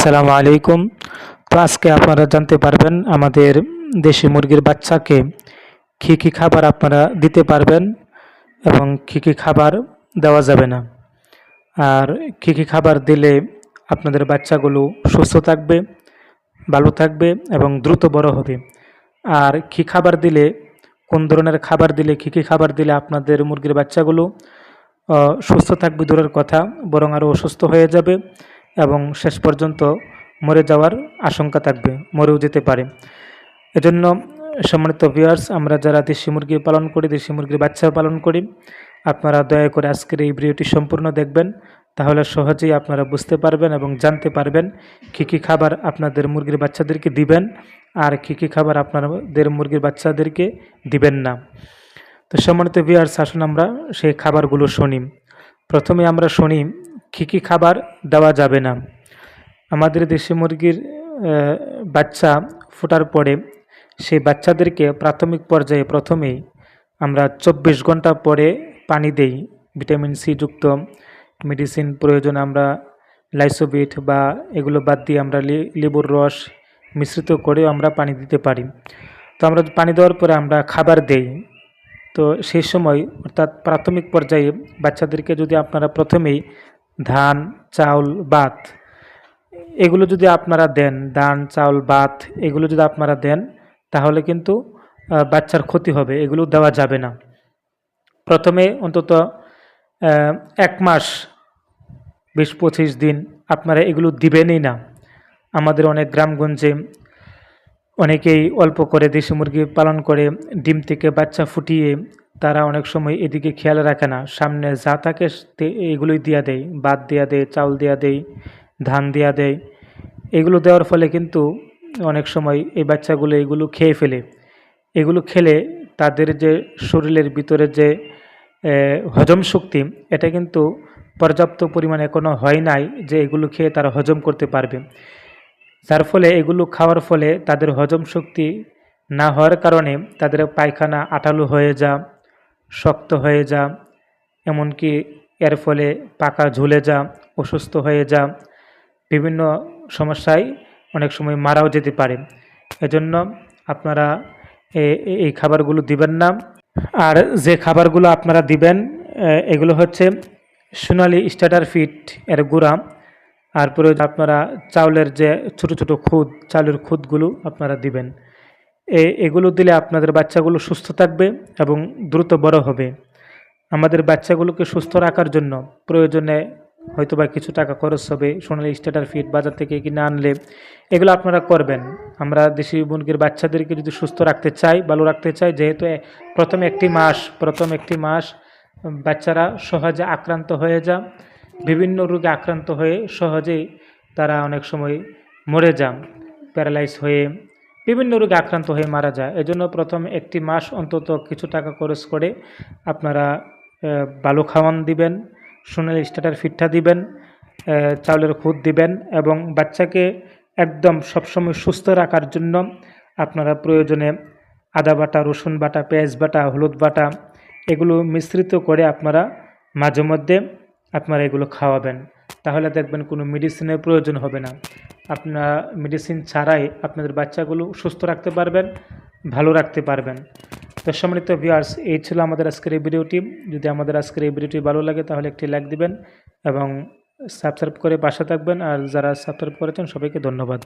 আসসালামু আলাইকুম। তো আজকে আপনারা জানতে পারবেন আমাদের দেশি মুরগির বাচ্চাকে কী কী খাবার আপনারা দিতে পারবেন এবং কী কী খাবার দেওয়া যাবে না। আর কী কী খাবার দিলে আপনাদের বাচ্চাগুলো সুস্থ থাকবে, ভালো থাকবে এবং দ্রুত বড় হবে? আর কী খাবার দিলে, কোন ধরনের খাবার দিলে, কী কী খাবার দিলে আপনাদের মুরগির বাচ্চাগুলো সুস্থ থাকবে দূরের কথা, বরং আরও অসুস্থ হয়ে যাবে? এবং শেষ পর্যন্ত মরে যাওয়ার আশঙ্কা থাকবে, মরেও যেতে পারে। এজন্য সম্মানিত ভিউয়ার্স আমরা যারা দেশি মুরগি পালন করি, দেশি মুরগির বাচ্চা পালন করি, আপনারা দয়া করে আজকের এই ভিডিওটি সম্পূর্ণ দেখবেন। তাহলে সহজেই আপনারা বুঝতে পারবেন এবং জানতে পারবেন কী কী খাবার আপনাদের মুরগির বাচ্চাদেরকে দিবেন আর কী কী খাবার আপনাদের মুরগির বাচ্চাদেরকে দিবেন না। তো সম্মানিত ভিউয়ার্স আসুন আমরা সেই খাবারগুলো শুনি। প্রথমে আমরা শুনি কী কী খাবার দেওয়া যাবে না। আমাদের দেশি মুরগির বাচ্চা ফোটার পরে সেই বাচ্চাদেরকে প্রাথমিক পর্যায়ে প্রথমেই আমরা চব্বিশ ঘণ্টা পরে পানি দেই। ভিটামিন সি যুক্ত মেডিসিন প্রয়োজন আমরা লাইসোবিট বা এগুলো বাদ দিয়ে আমরা লেবুর রস মিশ্রিত করেও আমরা পানি দিতে পারি। তো আমরা পানি দেওয়ার পরে আমরা খাবার দেই। তো সেই সময় অর্থাৎ প্রাথমিক পর্যায়ে বাচ্চাদেরকে যদি আপনারা প্রথমেই ধান, চাউল, বাত। এগুলো যদি আপনারা দেন, ধান, চাউল, বাত, এগুলো যদি আপনারা দেন, তাহলে কিন্তু বাচ্চার ক্ষতি হবে, এগুলো দেওয়া যাবে না। প্রথমে অন্তত এক মাস, বিশ, পঁচিশ দিন আপনারা এগুলো দিবেনই না। আমাদের অনেক গ্রামগঞ্জে অনেকেই অল্প করে দেশি মুরগি পালন করে, ডিম থেকে বাচ্চা ফুটিয়ে তারা অনেক সময় এদিকে খেয়াল রাখে না। সামনে যা থাকে এগুলোই দিয়া দেয়, ভাত দিয়া দেয়, চাউল দিয়া দেয়, ধান দিয়া দেয়। এগুলো দেওয়ার ফলে কিন্তু অনেক সময় এই বাচ্চাগুলো এগুলো খেয়ে ফেলে। এগুলো খেলে তাদের যে শরীরের ভিতরে যে হজম শক্তি, এটা কিন্তু পর্যাপ্ত পরিমাণে এখনও হয় নাই যে এগুলো খেয়ে তারা হজম করতে পারবে। যার ফলে এগুলো খাওয়ার ফলে তাদের হজম শক্তি না হওয়ার কারণে তাদের পায়খানা আটালো হয়ে যা শক্ত হয়ে যা, এমনকি এর ফলে পাকা ঝুলে যা, অসুস্থ হয়ে যা। বিভিন্ন সমস্যায় অনেক সময় মারাও যেতে পারে। এজন্য আপনারা এই খাবারগুলো দিবেন না। আর যে খাবারগুলো আপনারা দিবেন এগুলো হচ্ছে সোনালি স্টার্টার ফিট এর গুঁড়া। তারপরে আপনারা চাউলের যে ছোট ছোট খুদ চাউলের খুদগুলো আপনারা দিবেন। এগুলো দিলে আপনাদের বাচ্চাগুলো সুস্থ থাকবে এবং দ্রুত বড় হবে। আমাদের বাচ্চাগুলোকে সুস্থ রাখার জন্য প্রয়োজনে হয়তো বা কিছু টাকা খরচ হবে, সোনালি স্টার্টার ফিট বাজার থেকে কিনে আনলে। এগুলো আপনারা করবেন। আমরা দেশি মুরগির বাচ্চাদেরকে যদি সুস্থ রাখতে চাই, ভালো রাখতে চাই, যেহেতু প্রথম একটি মাস, প্রথম একটি মাস বাচ্চারা সহজে আক্রান্ত হয়ে যা, বিভিন্ন রোগে আক্রান্ত হয়ে সহজেই তারা অনেক সময় মরে যান, প্যারালাইজ হয়ে বিভিন্ন রোগে আক্রান্ত হয়ে মারা যায়। এজন্য প্রথম একটি মাস অন্তত কিছু টাকা খরচ করে আপনারা ভালো খাওয়ান দিবেন, সোনালি স্টার্টার ফিটটা দিবেন চাউলের খুদ দিবেন এবং বাচ্চাকে একদম সবসময় সুস্থ রাখার জন্য আপনারা প্রয়োজনে আদা বাটা, রসুন বাটা, পেঁয়াজ বাটা, হলুদ বাটা এগুলো মিশ্রিত করে আপনারা মাঝে মধ্যে আপনারা এগুলো খাওয়াবেন। তাহলে দেখবেন কোনো মেডিসিনের প্রয়োজন হবে না। আপনারা মেডিসিন ছাড়াই আপনাদের বাচ্চাগুলো সুস্থ রাখতে পারবেন, ভালো রাখতে পারবেন। তো সম্মানিত ভিউয়ার্স এই ছিল আমাদের আজকের এই ভিডিওটি। যদি আমাদের আজকের এই ভিডিওটি ভালো লাগে, তাহলে একটি লাইক দিবেন এবং সাবস্ক্রাইব করে পাশে থাকবেন। আর যারা সাবস্ক্রাইব করেছেন, সবাইকে ধন্যবাদ।